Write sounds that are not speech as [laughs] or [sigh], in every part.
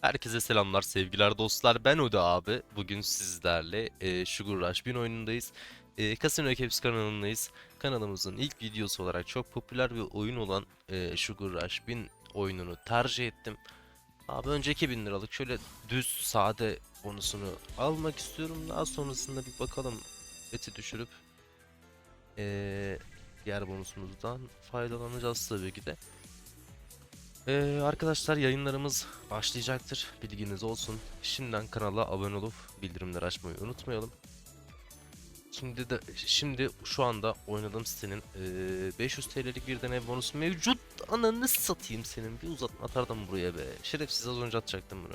Herkese selamlar, sevgiler dostlar. Ben Oda abi. Bugün sizlerle e, Sugar Rush 1000 oyunundayız. E, Casino Caps kanalındayız. Kanalımızın ilk videosu olarak çok popüler bir oyun olan e, Sugar Rush 1000 oyununu tercih ettim. Abi önceki 1000 liralık şöyle düz, sade bonusunu almak istiyorum. Daha sonrasında bir bakalım beti düşürüp e, diğer bonusumuzdan faydalanacağız tabii ki de. Ee, arkadaşlar yayınlarımız başlayacaktır. Bilginiz olsun. Şimdiden kanala abone olup bildirimleri açmayı unutmayalım. Şimdi de şimdi şu anda oynadığım sitenin eee, 500 TL'lik bir deney bonusu mevcut. Ananı satayım senin. Bir uzatma atardım buraya be. Şerefsiz az önce atacaktım bunu.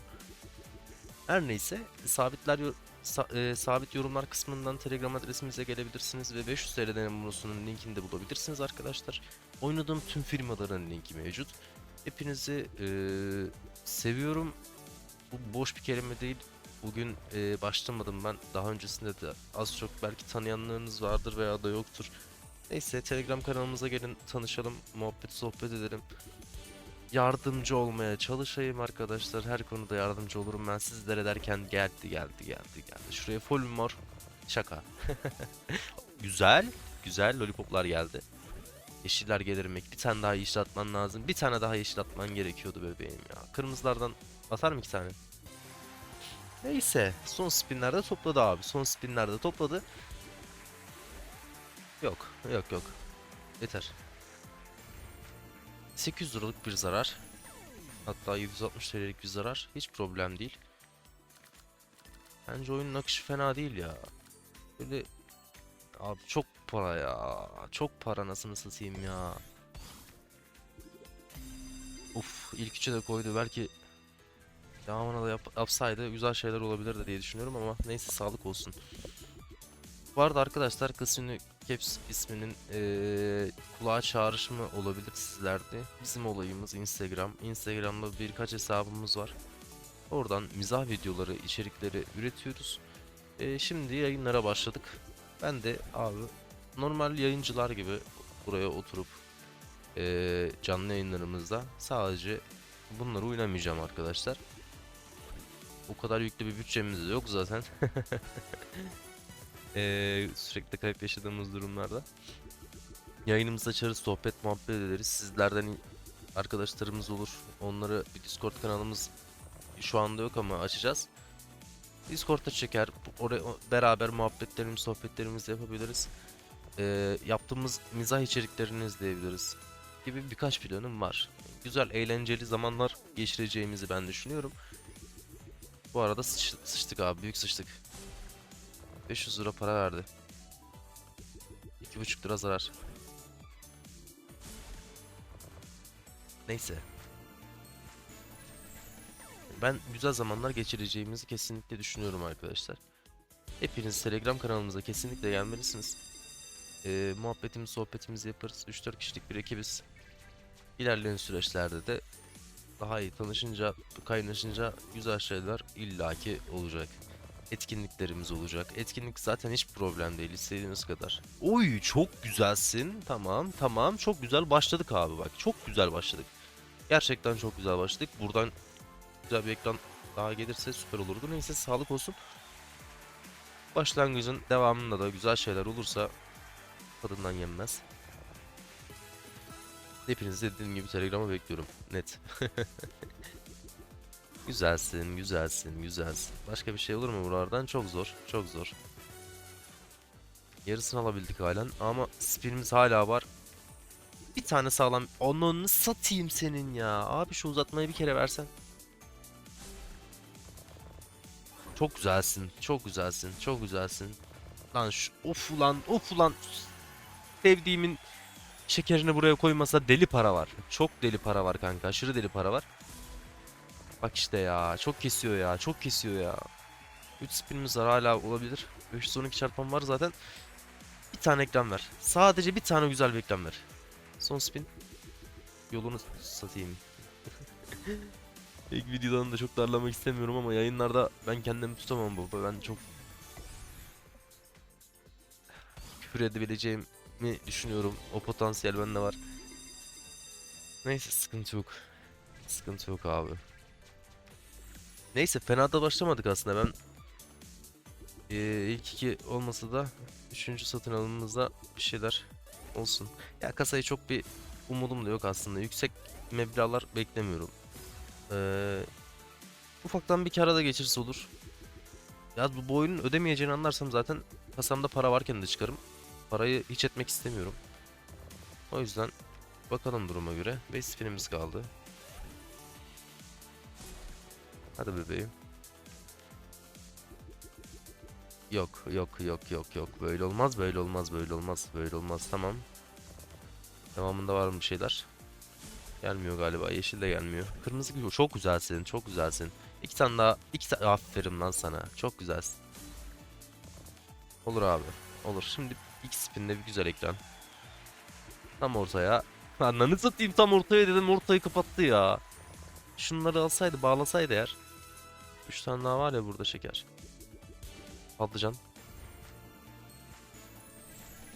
Her neyse sabitler sa- eee, sabit yorumlar kısmından Telegram adresimize gelebilirsiniz ve 500 TL deney bonusunun linkini de bulabilirsiniz arkadaşlar. Oynadığım tüm firmaların linki mevcut. Hepinizi eee, seviyorum. Bu boş bir kelime değil. Bugün eee, başlamadım ben. Daha öncesinde de az çok belki tanıyanlarınız vardır veya da yoktur. Neyse Telegram kanalımıza gelin tanışalım, muhabbet sohbet edelim. Yardımcı olmaya çalışayım arkadaşlar. Her konuda yardımcı olurum ben sizlere derken geldi geldi geldi geldi. Şuraya full mor. Şaka. [laughs] güzel, güzel lollipoplar geldi. Yeşiller gelirmek. Bir tane daha yeşil atman lazım. Bir tane daha yeşil atman gerekiyordu bebeğim ya. Kırmızılardan atar mı iki tane? Neyse. Son spinlerde topladı abi. Son spinlerde topladı. Yok. Yok yok. Yeter. 800 liralık bir zarar. Hatta 760 TL'lik bir zarar. Hiç problem değil. Bence oyunun akışı fena değil ya. Böyle Abi çok para ya. Çok para nasıl satayım ya. Uf ilk üçe de koydu. Belki devamına da yap yapsaydı güzel şeyler olabilirdi diye düşünüyorum ama neyse sağlık olsun. Bu arada arkadaşlar Casino Caps isminin eee kulağa çağrışımı olabilir sizlerde. Bizim olayımız Instagram. Instagram'da birkaç hesabımız var. Oradan mizah videoları, içerikleri üretiyoruz. Eee, şimdi yayınlara başladık. Ben de abi normal yayıncılar gibi buraya oturup eee, canlı yayınlarımızda sadece bunları oynamayacağım arkadaşlar. O kadar yüklü bir bütçemiz de yok zaten. Eee, [laughs] sürekli kayıp yaşadığımız durumlarda. Yayınımızda açarız, sohbet muhabbet ederiz. Sizlerden arkadaşlarımız olur. Onları bir Discord kanalımız şu anda yok ama açacağız. Discord'a çeker, oraya beraber muhabbetlerimizi, sohbetlerimizi yapabiliriz. Ee, yaptığımız mizah içeriklerini izleyebiliriz gibi birkaç planım var. Güzel, eğlenceli zamanlar geçireceğimizi ben düşünüyorum. Bu arada sıç- sıçtık abi, büyük sıçtık. 500 lira para verdi. 2,5 lira zarar. Neyse. Ben güzel zamanlar geçireceğimizi kesinlikle düşünüyorum arkadaşlar. Hepiniz Telegram kanalımıza kesinlikle gelmelisiniz. Ee, muhabbetimizi, sohbetimizi yaparız. 3-4 kişilik bir ekibiz. İlerleyen süreçlerde de daha iyi tanışınca, kaynaşınca güzel şeyler illaki olacak. Etkinliklerimiz olacak. Etkinlik zaten hiç problem değil istediğiniz kadar. Oy çok güzelsin. Tamam tamam çok güzel başladık abi bak. Çok güzel başladık. Gerçekten çok güzel başladık. Buradan güzel bir ekran daha gelirse süper olurdu. Neyse sağlık olsun. Başlangıcın devamında da güzel şeyler olursa tadından yenmez. Hepinizi dediğim gibi Telegram'a bekliyorum. Net. [laughs] güzelsin, güzelsin, güzelsin. Başka bir şey olur mu buralardan? Çok zor, çok zor. Yarısını alabildik halen ama spinimiz hala var. Bir tane sağlam... Onu satayım senin ya. Abi şu uzatmayı bir kere versen. Çok güzelsin. Çok güzelsin. Çok güzelsin. Lan şu of ulan of ulan sevdiğimin şekerini buraya koymasa deli para var. Çok deli para var kanka. Aşırı deli para var. Bak işte ya. Çok kesiyor ya. Çok kesiyor ya. 3 spinimiz var hala olabilir. 512 çarpan var zaten. Bir tane ekran ver. Sadece bir tane güzel bir ekran ver. Son spin. Yolunu satayım. [laughs] İlk videodan da çok darlamak istemiyorum ama yayınlarda ben kendimi tutamam baba. Ben çok küfür edebileceğimi düşünüyorum. O potansiyel bende var. Neyse sıkıntı yok. Sıkıntı yok abi. Neyse fena da başlamadık aslında ben ee, ilk iki olmasa da üçüncü satın alımımızda bir şeyler olsun. Ya kasayı çok bir umudum da yok aslında. Yüksek meblağlar beklemiyorum. Ee, ufaktan bir kara da geçirse olur. Ya bu, bu oyunun ödemeyeceğini anlarsam zaten kasamda para varken de çıkarım. Parayı hiç etmek istemiyorum. O yüzden bakalım duruma göre. 5 spinimiz kaldı. Hadi bebeğim. Yok yok yok yok yok böyle olmaz böyle olmaz böyle olmaz böyle olmaz tamam. Devamında var mı bir şeyler? Gelmiyor galiba yeşil de gelmiyor. Kırmızı gibi çok güzelsin çok güzelsin. İki tane daha iki tane aferin lan sana çok güzelsin. Olur abi olur şimdi ilk spinde bir güzel ekran. Tam ortaya. Ananı satayım tam ortaya dedim ortayı kapattı ya. Şunları alsaydı bağlasaydı eğer. Üç tane daha var ya burada şeker. Patlıcan.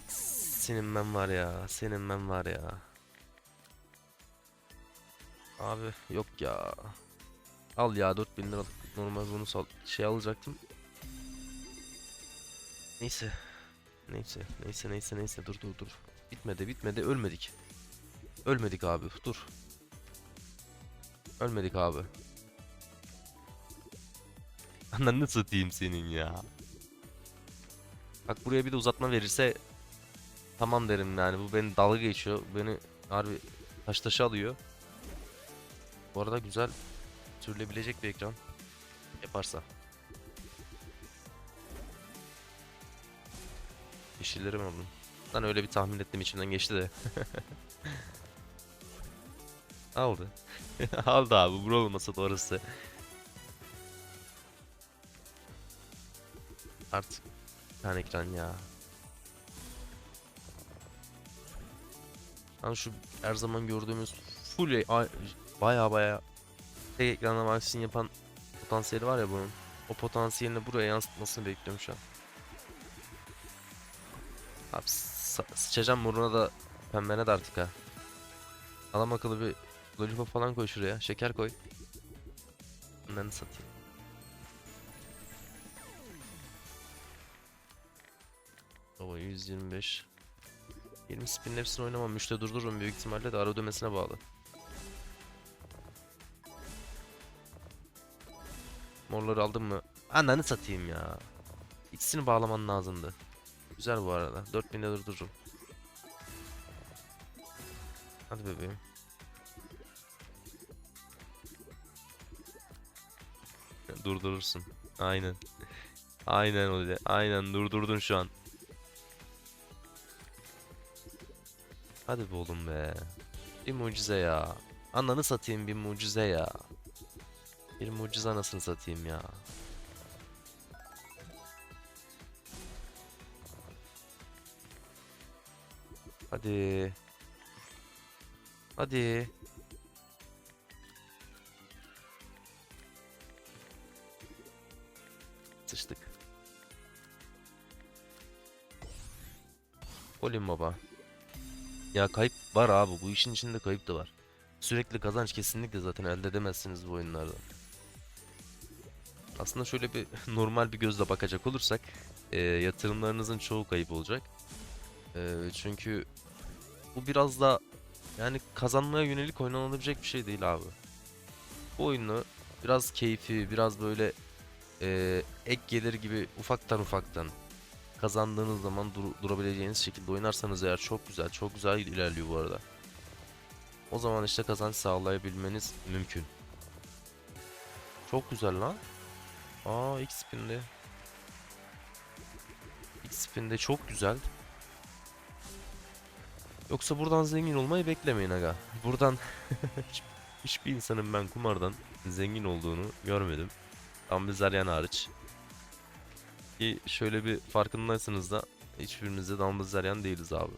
Senin ben var ya. Senin ben var ya. Abi yok ya. Al ya 4000 lira normal bunu sal şey alacaktım. Neyse. Neyse neyse neyse neyse dur dur dur. Bitmedi bitmedi ölmedik. Ölmedik abi dur. Ölmedik abi. [laughs] Ananı satayım senin ya. Bak buraya bir de uzatma verirse tamam derim yani bu beni dalga geçiyor. Beni harbi taş taşı alıyor. Bu arada güzel sürülebilecek bir ekran yaparsa. Yeşilleri mi aldın? Ben öyle bir tahmin ettim içimden geçti de. [laughs] Aldı. [laughs] Aldı abi bro olmasa orası. Artık bir ekran ya. Hani şu her zaman gördüğümüz full baya baya tek ekranla maksimum yapan potansiyeli var ya bunun. O potansiyelini buraya yansıtmasını bekliyorum şu an. Abi sıçacağım burnuna da pembene de artık ha. Adam akıllı bir lollipop falan koy şuraya. Şeker koy. Bunları satayım. Baba 125. 20 spin hepsini oynamam. Müşte durdururum büyük ihtimalle de ara ödemesine bağlı. Morları aldım mı? Ananı satayım ya. İkisini bağlaman lazımdı. Güzel bu arada. 4000'de durdururum. Hadi bebeğim. Durdurursun. Aynen. Aynen öyle. Aynen durdurdun şu an. Hadi be oğlum be. Bir mucize ya. Ananı satayım bir mucize ya. Bir mucize anasını satayım ya. Hadi. Hadi. Sıçtık. Olim baba. Ya kayıp var abi bu işin içinde kayıp da var. Sürekli kazanç kesinlikle zaten elde edemezsiniz bu oyunlarda. Aslında şöyle bir [laughs] normal bir gözle bakacak olursak e, yatırımlarınızın çoğu kayıp olacak. E, çünkü bu biraz da yani kazanmaya yönelik oynanabilecek bir şey değil abi. Bu oyunu biraz keyfi, biraz böyle e, ek gelir gibi ufaktan ufaktan kazandığınız zaman dur- durabileceğiniz şekilde oynarsanız eğer çok güzel, çok güzel ilerliyor bu arada. O zaman işte kazanç sağlayabilmeniz mümkün. Çok güzel lan. Aa X spin'de. X spin'de çok güzel. Yoksa buradan zengin olmayı beklemeyin aga. Buradan [laughs] hiç- hiçbir insanın ben kumardan zengin olduğunu görmedim. Ambizaryan hariç. Ki şöyle bir farkındaysanız da hiçbirimiz de Damlazaryan değiliz abi.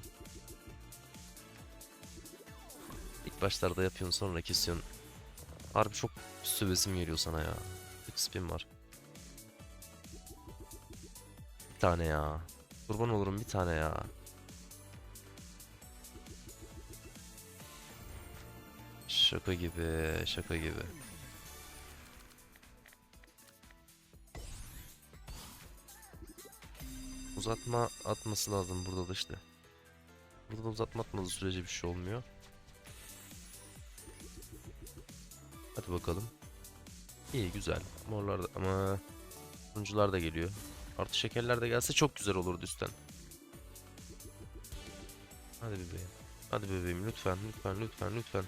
İlk başlarda yapıyorsun sonra kesiyorsun. Harbi çok sövesim geliyor sana ya. 3 spin var tane ya. Kurban olurum bir tane ya. Şaka gibi, şaka gibi. Uzatma atması lazım burada da işte. Burada da uzatma atmadığı sürece bir şey olmuyor. Hadi bakalım. İyi güzel. Morlar da ama turuncular da geliyor. Artı şekerler de gelse çok güzel olurdu üstten. Hadi bebeğim. Hadi bebeğim lütfen lütfen lütfen lütfen.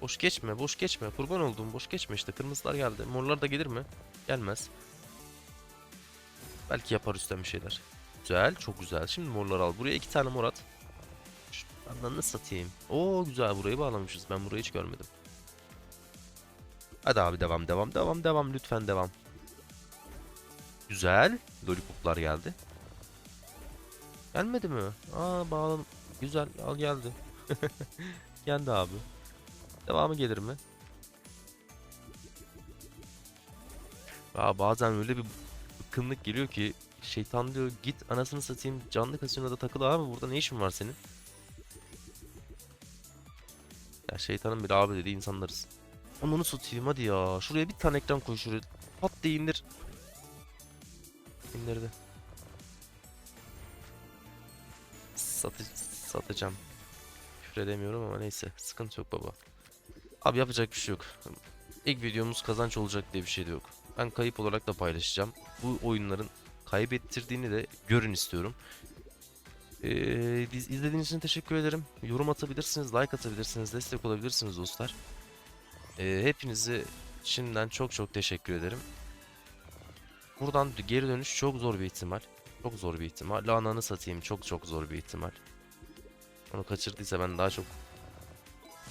Boş geçme boş geçme. Kurban olduğum boş geçme işte. Kırmızılar geldi. Morlar da gelir mi? Gelmez. Belki yapar üstten bir şeyler. Güzel çok güzel. Şimdi morlar al. Buraya iki tane mor at. Şu Ananı satayım. Oo güzel burayı bağlamışız. Ben burayı hiç görmedim. Hadi abi devam devam devam devam lütfen devam. Güzel. Lollipoplar geldi. Gelmedi mi? Aa bağlan. Güzel al geldi. [laughs] geldi abi. Devamı gelir mi? Aa bazen öyle bir bıkkınlık geliyor ki şeytan diyor git anasını satayım canlı kasinoda takıl abi burada ne işin var senin? Ya şeytanın bir abi dediği insanlarız. Onu satayım hadi ya. Şuraya bir tane ekran koy şuraya. Pat diye. İndirdi. Satı satacağım. Küfür edemiyorum ama neyse. Sıkıntı yok baba. Abi yapacak bir şey yok. İlk videomuz kazanç olacak diye bir şey de yok. Ben kayıp olarak da paylaşacağım. Bu oyunların kaybettirdiğini de görün istiyorum. Ee, biz- izlediğiniz için teşekkür ederim. Yorum atabilirsiniz, like atabilirsiniz, destek olabilirsiniz dostlar. Ee, hepinizi şimdiden çok çok teşekkür ederim. Buradan geri dönüş çok zor bir ihtimal. Çok zor bir ihtimal. Lananı satayım çok çok zor bir ihtimal. Onu kaçırdıysa ben daha çok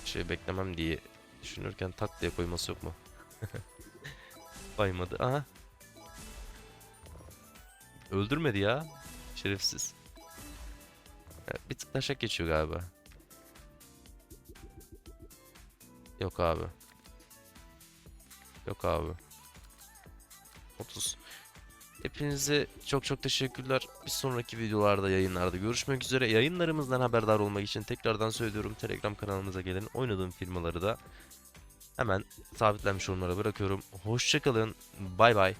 şey beklemem diye düşünürken tak diye koyması yok mu? [laughs] Baymadı. Aha. Öldürmedi ya. Şerefsiz. Bir tık taşak geçiyor galiba. Yok abi. Yok abi. 30. Hepinize çok çok teşekkürler. Bir sonraki videolarda yayınlarda görüşmek üzere. Yayınlarımızdan haberdar olmak için tekrardan söylüyorum. Telegram kanalımıza gelin. Oynadığım firmaları da hemen sabitlenmiş yorumlara bırakıyorum. Hoşçakalın. Bay bay.